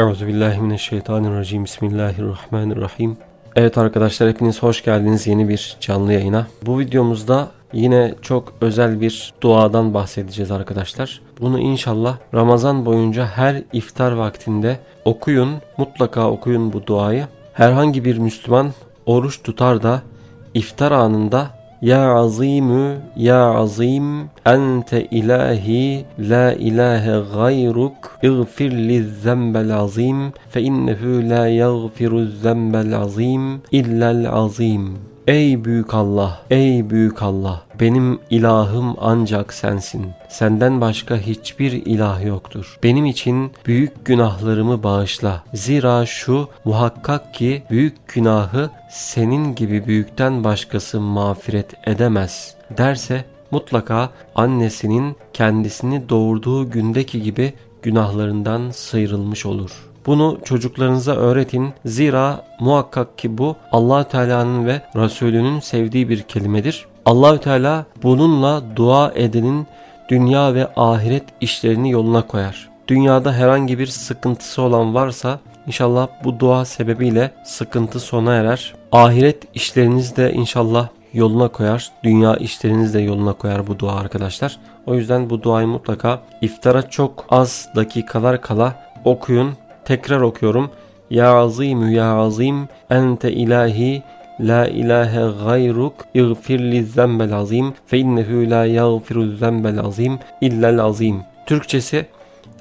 Euzubillahimineşşeytanirracim. Bismillahirrahmanirrahim. Evet arkadaşlar hepiniz hoş geldiniz yeni bir canlı yayına. Bu videomuzda yine çok özel bir duadan bahsedeceğiz arkadaşlar. Bunu inşallah Ramazan boyunca her iftar vaktinde okuyun. Mutlaka okuyun bu duayı. Herhangi bir Müslüman oruç tutar da iftar anında ya azimü ya azim ente ilahi la ilahe gayruk iğfir lizzembel azim fe innehu la yaghfiru zembel azim illel azim Ey büyük Allah, ey büyük Allah, benim ilahım ancak sensin. Senden başka hiçbir ilah yoktur. Benim için büyük günahlarımı bağışla. Zira şu muhakkak ki büyük günahı senin gibi büyükten başkası mağfiret edemez derse mutlaka annesinin kendisini doğurduğu gündeki gibi günahlarından sıyrılmış olur.'' Bunu çocuklarınıza öğretin. Zira muhakkak ki bu Allah Teala'nın ve Resulünün sevdiği bir kelimedir. Allahü Teala bununla dua edenin dünya ve ahiret işlerini yoluna koyar. Dünyada herhangi bir sıkıntısı olan varsa inşallah bu dua sebebiyle sıkıntı sona erer. Ahiret işleriniz de inşallah yoluna koyar. Dünya işleriniz de yoluna koyar bu dua arkadaşlar. O yüzden bu duayı mutlaka iftara çok az dakikalar kala okuyun. Tekrar okuyorum. Ya azim ya azim ente ilahi la ilahe gayruk iğfir li zembel azim fe innehu la yaghfiru zembel azim illel azim. Türkçesi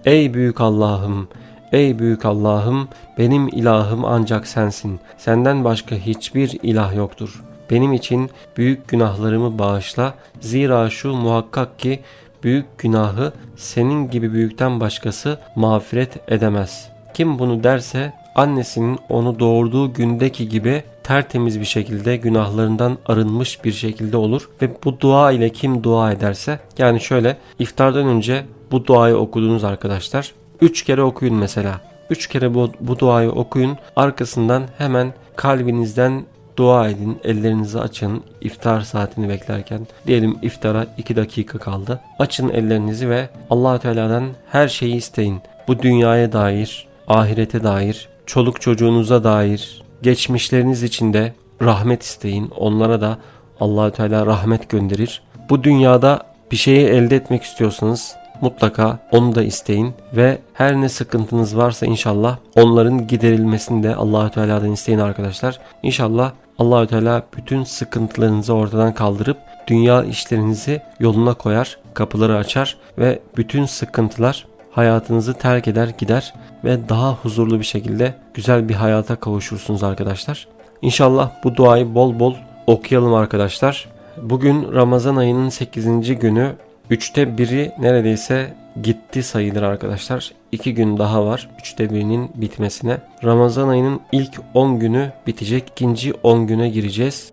Ey büyük Allah'ım Ey büyük Allah'ım benim ilahım ancak sensin. Senden başka hiçbir ilah yoktur. Benim için büyük günahlarımı bağışla. Zira şu muhakkak ki büyük günahı senin gibi büyükten başkası mağfiret edemez.'' Kim bunu derse annesinin onu doğurduğu gündeki gibi tertemiz bir şekilde günahlarından arınmış bir şekilde olur ve bu dua ile kim dua ederse yani şöyle iftardan önce bu duayı okudunuz arkadaşlar. 3 kere okuyun mesela. 3 kere bu, bu duayı okuyun. Arkasından hemen kalbinizden dua edin. Ellerinizi açın. iftar saatini beklerken. Diyelim iftara 2 dakika kaldı. Açın ellerinizi ve allah Teala'dan her şeyi isteyin. Bu dünyaya dair, ahirete dair, çoluk çocuğunuza dair, geçmişleriniz için de rahmet isteyin. Onlara da Allahü Teala rahmet gönderir. Bu dünyada bir şeyi elde etmek istiyorsanız mutlaka onu da isteyin ve her ne sıkıntınız varsa inşallah onların giderilmesini de Allahü Teala'dan isteyin arkadaşlar. İnşallah Allahü Teala bütün sıkıntılarınızı ortadan kaldırıp dünya işlerinizi yoluna koyar, kapıları açar ve bütün sıkıntılar hayatınızı terk eder gider ve daha huzurlu bir şekilde güzel bir hayata kavuşursunuz arkadaşlar. İnşallah bu duayı bol bol okuyalım arkadaşlar. Bugün Ramazan ayının 8. günü. Üçte biri neredeyse gitti sayılır arkadaşlar. 2 gün daha var. Üçte birinin bitmesine. Ramazan ayının ilk 10 günü bitecek. İkinci 10 güne gireceğiz.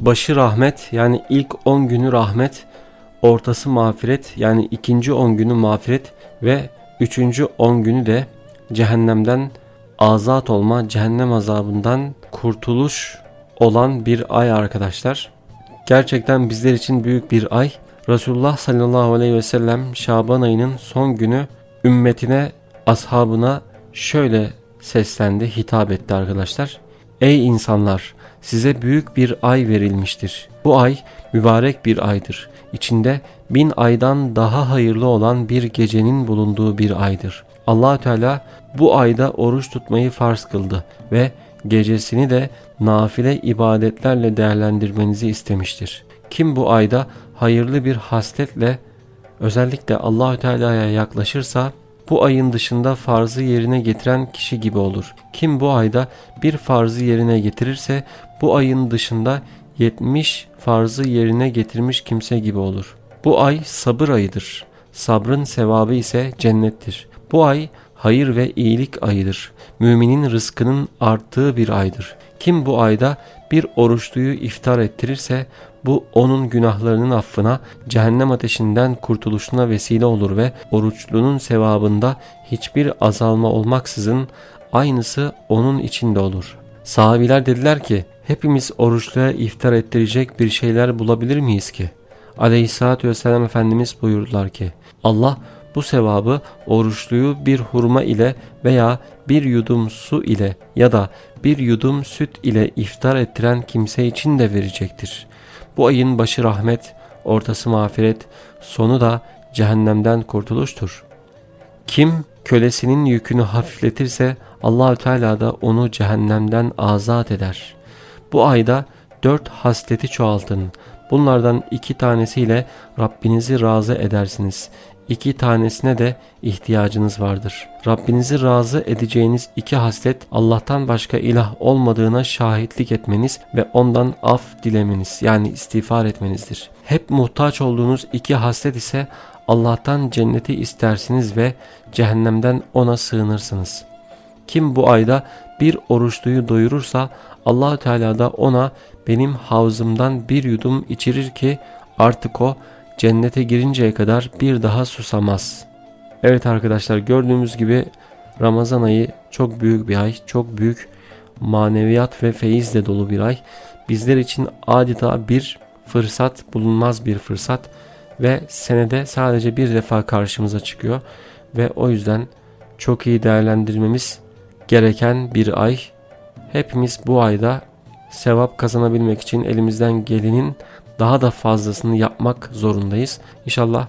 Başı rahmet yani ilk 10 günü rahmet ortası mağfiret yani ikinci 10 günü mağfiret ve üçüncü 10 günü de cehennemden azat olma, cehennem azabından kurtuluş olan bir ay arkadaşlar. Gerçekten bizler için büyük bir ay. Resulullah sallallahu aleyhi ve sellem Şaban ayının son günü ümmetine, ashabına şöyle seslendi, hitap etti arkadaşlar. Ey insanlar! Size büyük bir ay verilmiştir. Bu ay mübarek bir aydır. İçinde bin aydan daha hayırlı olan bir gecenin bulunduğu bir aydır. allah Teala bu ayda oruç tutmayı farz kıldı ve gecesini de nafile ibadetlerle değerlendirmenizi istemiştir. Kim bu ayda hayırlı bir hasletle özellikle Allahü Teala'ya yaklaşırsa bu ayın dışında farzı yerine getiren kişi gibi olur. Kim bu ayda bir farzı yerine getirirse bu ayın dışında 70 farzı yerine getirmiş kimse gibi olur. Bu ay sabır ayıdır. Sabrın sevabı ise cennettir. Bu ay hayır ve iyilik ayıdır. Müminin rızkının arttığı bir aydır. Kim bu ayda bir oruçluyu iftar ettirirse bu onun günahlarının affına, cehennem ateşinden kurtuluşuna vesile olur ve oruçlunun sevabında hiçbir azalma olmaksızın aynısı onun içinde olur. Sahabiler dediler ki hepimiz oruçluya iftar ettirecek bir şeyler bulabilir miyiz ki? Aleyhissalatü vesselam Efendimiz buyurdular ki Allah bu sevabı oruçluyu bir hurma ile veya bir yudum su ile ya da bir yudum süt ile iftar ettiren kimse için de verecektir. Bu ayın başı rahmet, ortası mağfiret, sonu da cehennemden kurtuluştur. Kim kölesinin yükünü hafifletirse Allahü Teala da onu cehennemden azat eder. Bu ayda dört hasleti çoğaltın. Bunlardan iki tanesiyle Rabbinizi razı edersiniz. İki tanesine de ihtiyacınız vardır. Rabbinizi razı edeceğiniz iki haslet Allah'tan başka ilah olmadığına şahitlik etmeniz ve ondan af dilemeniz yani istiğfar etmenizdir. Hep muhtaç olduğunuz iki haslet ise Allah'tan cenneti istersiniz ve cehennemden ona sığınırsınız. Kim bu ayda bir oruçluyu doyurursa Allahü Teala da ona benim havzımdan bir yudum içirir ki artık o cennete girinceye kadar bir daha susamaz. Evet arkadaşlar gördüğümüz gibi Ramazan ayı çok büyük bir ay, çok büyük maneviyat ve feyizle dolu bir ay. Bizler için adeta bir fırsat, bulunmaz bir fırsat ve senede sadece bir defa karşımıza çıkıyor ve o yüzden çok iyi değerlendirmemiz gereken bir ay. Hepimiz bu ayda sevap kazanabilmek için elimizden gelenin daha da fazlasını yapmak zorundayız. İnşallah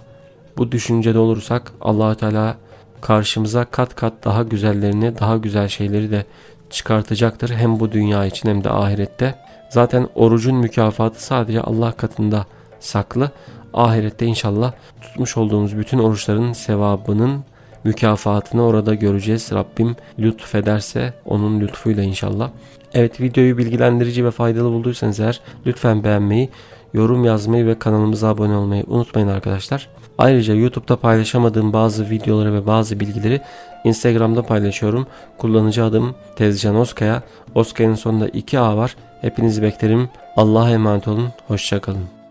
bu düşüncede olursak Allahü Teala karşımıza kat kat daha güzellerini, daha güzel şeyleri de çıkartacaktır. Hem bu dünya için hem de ahirette. Zaten orucun mükafatı sadece Allah katında saklı. Ahirette inşallah tutmuş olduğumuz bütün oruçların sevabının mükafatını orada göreceğiz. Rabbim lütfederse onun lütfuyla inşallah. Evet videoyu bilgilendirici ve faydalı bulduysanız eğer lütfen beğenmeyi, yorum yazmayı ve kanalımıza abone olmayı unutmayın arkadaşlar. Ayrıca YouTube'da paylaşamadığım bazı videoları ve bazı bilgileri Instagram'da paylaşıyorum. Kullanıcı adım Tezcan Oskaya. Oskaya'nın sonunda 2A var. Hepinizi beklerim. Allah'a emanet olun. Hoşçakalın.